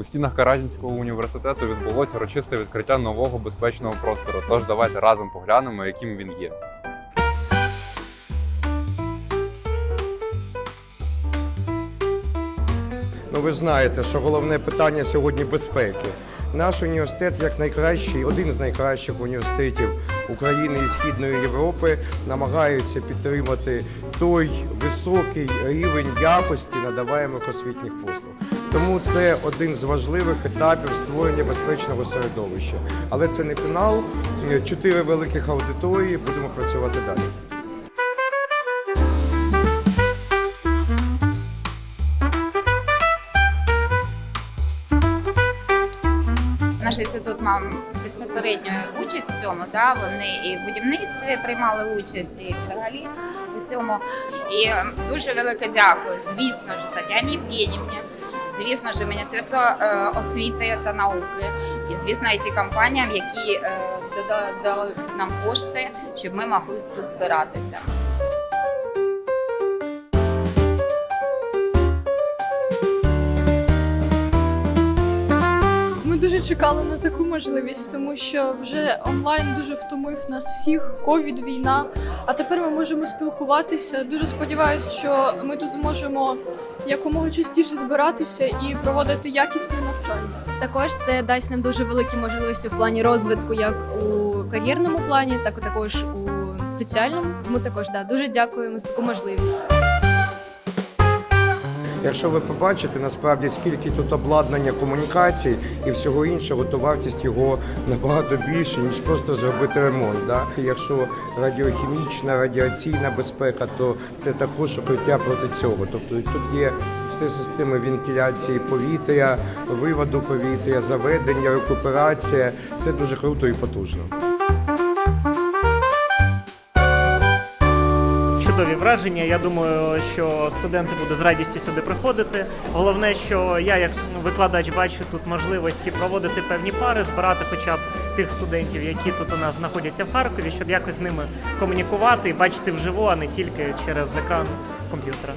У стінах Каразінського університету відбулося урочисте відкриття нового безпечного простору. Тож давайте разом поглянемо, яким він є. Ну ви знаєте, що головне питання сьогодні безпеки. Наш університет, як найкращий, один з найкращих університетів України і Східної Європи, намагаються підтримати той високий рівень якості надаваємих освітніх послуг. Тому це один з важливих етапів створення безпечного середовища. Але це не фінал. Чотири великих аудиторії. Будемо працювати далі. Наш інститут мав безпосередню участь в цьому. Да? Вони і в будівництві приймали участь, і взагалі у цьому. І е, дуже велике дякую, звісно ж, Тетяні Євгенівні, звісно ж, Міністерству е, освіти та науки, і звісно, it компаніям, які е, дали нам кошти, щоб ми могли тут збиратися. Чекали на таку можливість, тому що вже онлайн дуже втомив нас всіх. Ковід, війна. А тепер ми можемо спілкуватися. Дуже сподіваюся, що ми тут зможемо якомога частіше збиратися і проводити якісне навчання. Також це дасть нам дуже великі можливості в плані розвитку, як у кар'єрному плані, так і також у соціальному. Тому також да, дуже дякуємо за таку можливість. Якщо ви побачите насправді скільки тут обладнання комунікацій і всього іншого, то вартість його набагато більше, ніж просто зробити ремонт. Да? Якщо радіохімічна, радіаційна безпека, то це також укриття проти цього. Тобто тут є всі системи вентиляції повітря, виводу повітря, заведення, рекуперація. Це дуже круто і потужно. Чудові враження. Я думаю, що студенти будуть з радістю сюди приходити. Головне, що я, як викладач, бачу тут можливості проводити певні пари, збирати хоча б тих студентів, які тут у нас знаходяться в Харкові, щоб якось з ними комунікувати і бачити вживу, а не тільки через екран комп'ютера.